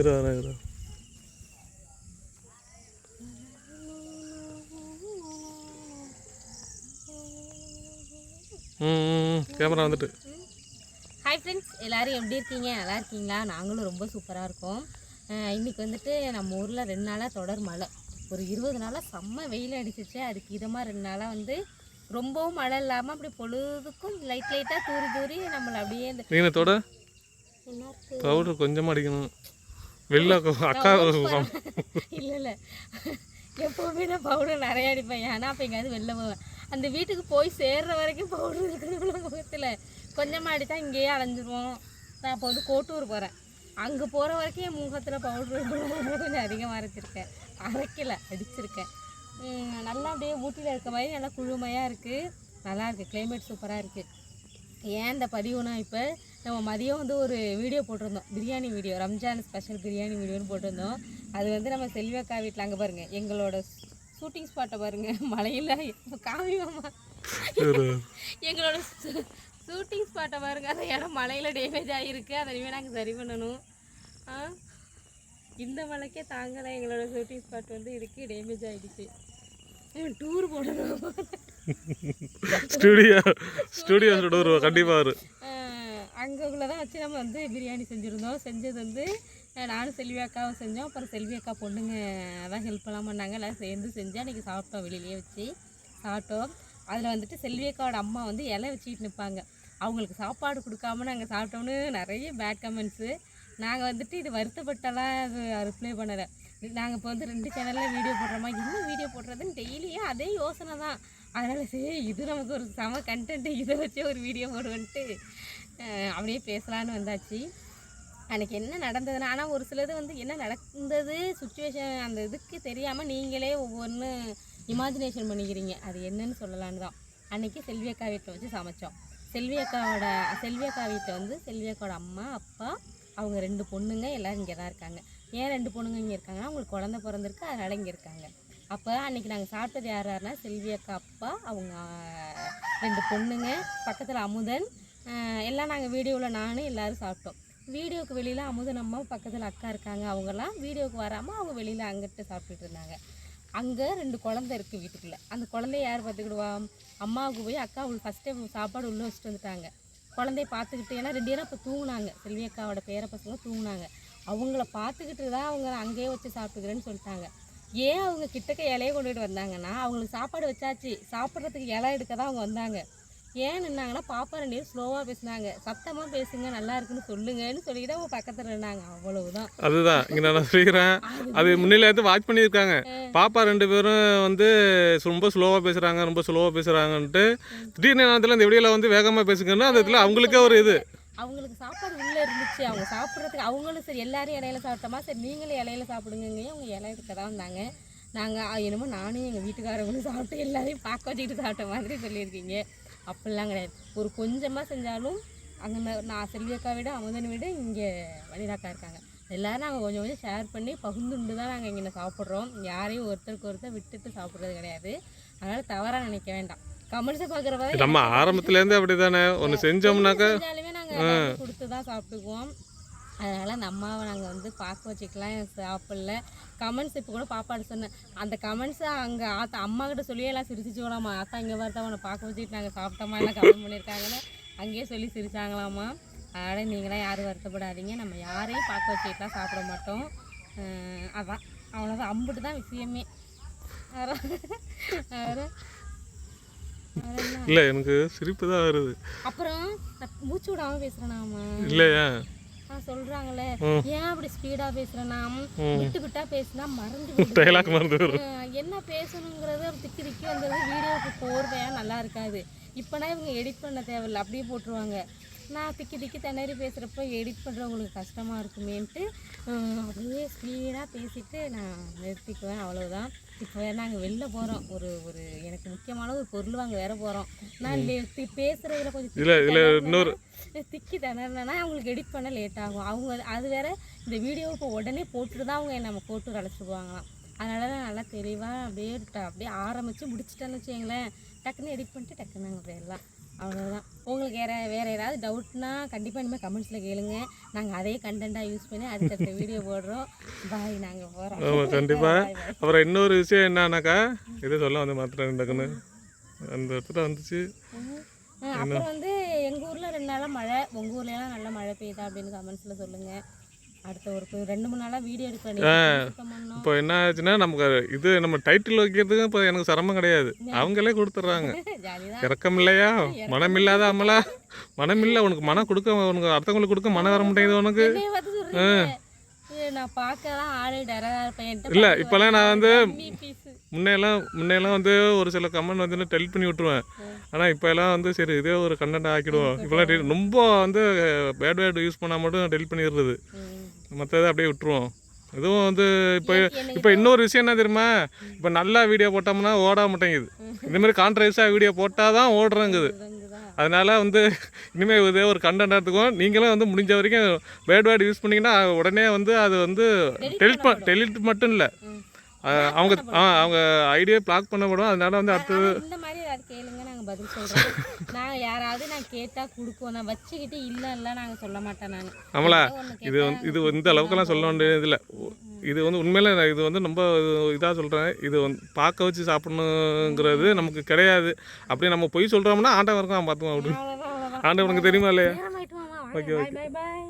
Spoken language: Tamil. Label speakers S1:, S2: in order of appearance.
S1: இரு வரேன் இரு கேமரா வந்துட்டு
S2: ஹாய் ஃப்ரெண்ட்ஸ் எல்லோரும் எப்படி இருக்கீங்க நல்லா இருக்கீங்களா நாங்களும் ரொம்ப சூப்பராக இருக்கோம் இன்றைக்கி வந்துட்டு நம்ம ஊரில் ரெண்டு நாளாக தொடர் மழை ஒரு இருபது நாளாக செம்ம வெயில் அடிச்சிச்சு அதுக்கு இதமாக ரெண்டு நாளாக வந்து ரொம்பவும் மழை இல்லாமல் அப்படி பொழுதுக்கும் லைட் லைட்டாக தூரி தூரி நம்மளை அப்படியே
S1: இந்த கொஞ்சமாக அடிக்கணும் வெளில அக்கா
S2: இல்லை இல்லை எப்போவுமே நான் பவுடர் நிறையா அடிப்பேன் ஏன்னா அப்போ எங்கேயாவது வெளில போவேன் அந்த வீட்டுக்கு போய் சேர்ற வரைக்கும் பவுடர் இருக்கிறவங்கள முகத்தில் கொஞ்சமாக அடித்தா இங்கேயே அலைஞ்சிருவோம் நான் அப்போ வந்து கோட்டூர் போகிறேன் அங்கே போகிற வரைக்கும் என் முகத்தில் பவுடர் கொஞ்சம் அதிகமாக அரைச்சிருக்கேன் அரைக்கல அடிச்சிருக்கேன் நல்லா அப்படியே ஊட்டியில் இருக்க மாதிரி நல்லா குழுமையாக இருக்குது நல்லா இருக்குது கிளைமேட் சூப்பராக இருக்குது ஏன் இந்த பதிவுனா இப்போ நம்ம மதியம் வந்து ஒரு வீடியோ போட்டிருந்தோம் பிரியாணி வீடியோ ரம்ஜான் ஸ்பெஷல் பிரியாணி வீடியோன்னு போட்டிருந்தோம் அது வந்து நம்ம செல்வியக்கா வீட்டில் அங்கே பாருங்கள் எங்களோட ஷூட்டிங் ஸ்பாட்டை பாருங்கள் மலையில் காமி மாமா எங்களோட ஷூட்டிங் ஸ்பாட்டை பாருங்கள் அந்த இடம் மலையில் டேமேஜ் ஆகிருக்கு அதை இனிமேல் நாங்கள் சரி பண்ணணும் இந்த மலைக்கே தான் எங்களோட ஷூட்டிங் ஸ்பாட் வந்து இருக்குது டேமேஜ் ஆகிடுச்சு டூர் போடணும்
S1: ஸ்டுடியோ ஸ்டுடியோ கண்டிப்பாக
S2: அங்கக்குள்ளே தான் வச்சு நம்ம வந்து பிரியாணி செஞ்சுருந்தோம் செஞ்சது வந்து நானும் செல்வி அக்காவும் செஞ்சோம் அப்புறம் செல்வி அக்கா பொண்ணுங்க தான் ஹெல்ப்லாம் பண்ணாங்க எல்லாம் சேர்ந்து செஞ்சு அன்றைக்கி சாப்பிட்டோம் வெளியிலே வச்சு சாப்பிட்டோம் அதில் வந்துட்டு செல்வி அக்காவோட அம்மா வந்து இலை வச்சுக்கிட்டு நிற்பாங்க அவங்களுக்கு சாப்பாடு கொடுக்காம நாங்கள் சாப்பிட்டோம்னு நிறைய பேட் கமெண்ட்ஸு நாங்கள் வந்துட்டு இது வருத்தப்பட்டெல்லாம் அது ரிப்ளை பண்ணலை நாங்கள் இப்போ வந்து ரெண்டு சேனலில் வீடியோ போடுறோமா இன்னும் வீடியோ போடுறதுன்னு டெய்லியும் அதே யோசனை தான் அதனால் சரி இது நமக்கு ஒரு சம கண்டென்ட்டு இதை வச்சே ஒரு வீடியோ போடுவோன்ட்டு அப்படியே பேசலான்னு வந்தாச்சு அன்றைக்கி என்ன நடந்ததுன்னா ஆனால் ஒரு சிலது வந்து என்ன நடந்தது சுச்சுவேஷன் அந்த இதுக்கு தெரியாமல் நீங்களே ஒவ்வொன்று இமேஜினேஷன் பண்ணிக்கிறீங்க அது என்னன்னு சொல்லலான்னு தான் அன்றைக்கி செல்வி அக்கா வீட்டில் வச்சு சமைச்சோம் செல்வி அக்காவோட செல்வி அக்கா வீட்டில் வந்து செல்வி அக்காவோட அம்மா அப்பா அவங்க ரெண்டு பொண்ணுங்க எல்லோரும் இங்கே தான் இருக்காங்க ஏன் ரெண்டு பொண்ணுங்க இங்கே இருக்காங்கன்னா அவங்களுக்கு குழந்த பிறந்திருக்கு அதனால் இங்கே இருக்காங்க அப்போ அன்றைக்கி நாங்கள் சாப்பிட்டது யார் யாருன்னா செல்வி அக்கா அப்பா அவங்க ரெண்டு பொண்ணுங்க பக்கத்தில் அமுதன் எல்லாம் நாங்கள் வீடியோவில் நானும் எல்லோரும் சாப்பிட்டோம் வீடியோவுக்கு வெளியில் அமுதன் அம்மா பக்கத்தில் அக்கா இருக்காங்க அவங்கெல்லாம் வீடியோவுக்கு வராமல் அவங்க வெளியில் அங்கிட்டு சாப்பிட்டுட்டு இருந்தாங்க அங்கே ரெண்டு குழந்தை இருக்குது வீட்டுக்குள்ளே அந்த குழந்தைய யார் பார்த்துக்கிடுவா அம்மாவுக்கு போய் அக்கா உள் ஃபஸ்ட்டே சாப்பாடு உள்ளே வச்சுட்டு வந்துட்டாங்க குழந்தைய பார்த்துக்கிட்டு ஏன்னா ரெண்டு நேரம் இப்போ தூங்கினாங்க செல்வியக்காவோட பேரை பசங்க தூங்கினாங்க அவங்கள பார்த்துக்கிட்டு தான் அவங்க அங்கேயே வச்சு சாப்பிட்டுக்கிறேன்னு சொல்லிட்டாங்க ஏன் அவங்க கிட்டக்க இலையை கொண்டுகிட்டு வந்தாங்கன்னா அவங்களுக்கு சாப்பாடு வச்சாச்சு சாப்பிட்றதுக்கு இலை எடுக்க தான் அவங்க வந்தாங்க ஏன் நின்னாங்கன்னா பாப்பா ரெண்டு ஸ்லோவாக பேசினாங்க சத்தமாக பேசுங்க நல்லா இருக்குன்னு சொல்லுங்கன்னு சொல்லிட்டு அவங்க பக்கத்தில் நின்னாங்க
S1: அவ்வளவுதான் அதுதான் இங்கே நான் சொல்லிக்கிறேன் அது முன்னில வாட்ச் பண்ணியிருக்காங்க பாப்பா ரெண்டு பேரும் வந்து ரொம்ப ஸ்லோவாக பேசுகிறாங்க ரொம்ப ஸ்லோவாக பேசுகிறாங்கன்ட்டு திடீர்னு நேரத்தில் அந்த வெளியில் வந்து வேகமாக பேசுங்கன்னா அந்த இடத்துல அவங்களுக்கே ஒரு இது
S2: அவங்களுக்கு சாப்பாடு உள்ளே இருந்துச்சு அவங்க சாப்பிட்றதுக்கு அவங்களும் சரி எல்லாரும் இலையில சாப்பிட்டோமா சரி நீங்களும் இலையில சாப்பிடுங்க அவங்க இலையில தான் இருந்தாங்க நாங்கள் என்னமோ நானும் எங்கள் வீட்டுக்காரவங்களும் சாப்பிட்டு எல்லாரையும் பார்க்க வச்சுக்கிட்டு சாப்பிட்ட மாதிரி சொல்லியிருக்கீங்க அப்படிலாம் கிடையாது ஒரு கொஞ்சமாக செஞ்சாலும் அந்த நான் செல்வியக்கா விட அமுதன் விட இங்கே வனிதாக்கா இருக்காங்க எல்லோரும் நாங்கள் கொஞ்சம் கொஞ்சம் ஷேர் பண்ணி பகுந்துண்டு தான் நாங்கள் இங்கே சாப்பிட்றோம் யாரையும் ஒருத்தருக்கு ஒருத்தர் விட்டுட்டு சாப்பிட்றது கிடையாது அதனால் தவறாக நினைக்க வேண்டாம் கமல்ஸை பார்க்குற
S1: நம்ம ஆரம்பத்துலேருந்து அப்படி தானே ஒன்று செஞ்சோம்னாக்கா கொடுத்து தான் சாப்பிட்டுக்குவோம்
S2: அதனால் அந்த அம்மாவை நாங்கள் வந்து பார்க்க வச்சுக்கலாம் சாப்பிடல கமெண்ட்ஸ் இப்போ கூட பாப்பான்னு சொன்னேன் அந்த கமெண்ட்ஸை அங்கே ஆத்தா அம்மா கிட்ட சொல்லியே எல்லாம் சிரிச்சிச்சோடாமா ஆத்தா இங்கே வரதான் அவனை பார்க்க வச்சுட்டு நாங்கள் சாப்பிட்டோமா எல்லாம் கமெண்ட் பண்ணியிருக்காங்கன்னு அங்கேயே சொல்லி சிரிச்சாங்களாமா அதனால் நீங்களாம் யாரும் வருத்தப்படாதீங்க நம்ம யாரையும் பார்க்க வச்சுட்டுலாம் சாப்பிட மாட்டோம் அதான் அவ்வளோதான் அம்புட்டு தான் விஷயமே
S1: வேறு இல்ல எனக்கு சிரிப்பு தான் வருது
S2: அப்புறம் மூச்சு விடாம நாம இல்லையா சொல்றாங்களே ஏன் அப்படி ஸ்பீடா பேசுறேனா
S1: மறந்து
S2: என்ன பேசணுங்கிறது திக்கி நல்லா இருக்காது இவங்க எடிட் பண்ண அப்படியே போட்டுருவாங்க நான் திக்கி திக்கி திணறி பேசுகிறப்ப எடிட் பண்ணுறவங்களுக்கு கஷ்டமாக இருக்குமேன்ட்டு அப்படியே ஸ்பீடாக பேசிவிட்டு நான் நிறுத்திக்குவேன் அவ்வளோதான் இப்போ வேறு நாங்கள் வெளில போகிறோம் ஒரு ஒரு எனக்கு முக்கியமான ஒரு பொருள் வாங்க வேறு போகிறோம் நான் பேசுகிறதுல கொஞ்சம்
S1: இல்லை இல்லை இன்னொரு
S2: திக்கி திணறினா அவங்களுக்கு எடிட் பண்ண லேட் ஆகும் அவங்க அது வேற இந்த வீடியோ இப்போ உடனே போட்டுட்டு தான் அவங்க நம்ம போட்டு அழைச்சிடுவாங்களாம் அதனால நல்லா தெளிவாக அப்படியே அப்படியே ஆரம்பித்து முடிச்சிட்டேன்னு வச்சுங்களேன் டக்குன்னு எடிட் பண்ணிட்டு டக்குன்னு போயிடலாம் அவ்வளோதான் உங்களுக்கு வேறு வேறு ஏதாவது டவுட்னா கண்டிப்பாக இனிமேல் கமெண்ட்ஸில் கேளுங்க நாங்கள் அதே கண்டென்ட்டாக யூஸ் பண்ணி அடுத்தடுத்த வீடியோ போடுறோம் பாய் நாங்கள்
S1: போகிறோம் ஆமாம் கண்டிப்பாக அப்புறம் இன்னொரு விஷயம் என்னன்னாக்கா இதை சொல்ல வந்து மாத்திரம் டக்குன்னு அந்த இடத்துல வந்துச்சு
S2: அப்புறம் வந்து எங்கள் ஊரில் ரெண்டு நாளாக மழை உங்கள் ஊர்லலாம் நல்லா மழை பெய்யுதா அப்படின்னு கமெண்ட்ஸில் சொல்லுங்கள்
S1: இப்போ என்ன ஆச்சுன்னா நமக்கு இது நம்ம டைட்டில் வைக்கிறதுக்கும் இப்போ எனக்கு சிரமம் கிடையாது அவங்களே கொடுத்துட்றாங்க இறக்கம் இல்லையா மனம் இல்லாத அம்மலா மனம் இல்லை உனக்கு மனம் கொடுக்க உனக்கு அடுத்தவங்களுக்கு கொடுக்க மனம் வர முடியாது உனக்கு இல்லை இப்போல்லாம் நான் வந்து முன்னையெல்லாம் முன்னையெல்லாம் வந்து ஒரு சில கமெண்ட் வந்து டெலிட் பண்ணி விட்டுருவேன் ஆனால் இப்போ எல்லாம் வந்து சரி இதே ஒரு கண்டென்ட் ஆக்கிடுவோம் இப்போலாம் ரொம்ப வந்து பேட் வேர்டு யூஸ் பண்ணால் மட்டும் டெலிட் பண்ணிடுறது மற்றதை அப்படியே விட்டுருவோம் இதுவும் வந்து இப்போ இப்போ இன்னொரு விஷயம் என்ன தெரியுமா இப்போ நல்லா வீடியோ போட்டோம்னா ஓட மாட்டேங்குது இந்தமாரி கான்ட்ரவர்ஸாக வீடியோ போட்டால் தான் ஓடுறேங்குது அதனால் வந்து இனிமேல் இதே ஒரு கண்டென்ட் எடுத்துக்கோம் நீங்களும் வந்து முடிஞ்ச வரைக்கும் பேர்ட் வேர்டு யூஸ் பண்ணிங்கன்னா உடனே வந்து அது வந்து டெலிட் டெலிட் மட்டும் இல்லை அவங்க அவங்க ஐடியா பிளாக் பண்ணப்படும் அதனால வந்து அடுத்தது
S2: அது கேளுங்க நாங்கள் பதில் சொல்கிறோம் நாங்கள் யாராவது நான் கேட்டால் கொடுக்குவோம் நான் வச்சுக்கிட்டு இல்லை நாங்கள் சொல்ல மாட்டேன் நான்
S1: ஆமலா இது வந்து இது இந்த அளவுக்குலாம் சொல்ல வேண்டியது இல்லை இது வந்து உண்மையில் நான் இது வந்து ரொம்ப இதாக சொல்கிறேன் இது வந்து பார்க்க வச்சு சாப்பிடணுங்கிறது நமக்கு கிடையாது அப்படியே நம்ம பொய் சொல்கிறோம்னா ஆண்டவருக்கும் பார்த்துக்கோம் அப்படின்னு ஆண்டவனுக்கு தெரியுமா இல்லையா
S2: ஓகே ஓகே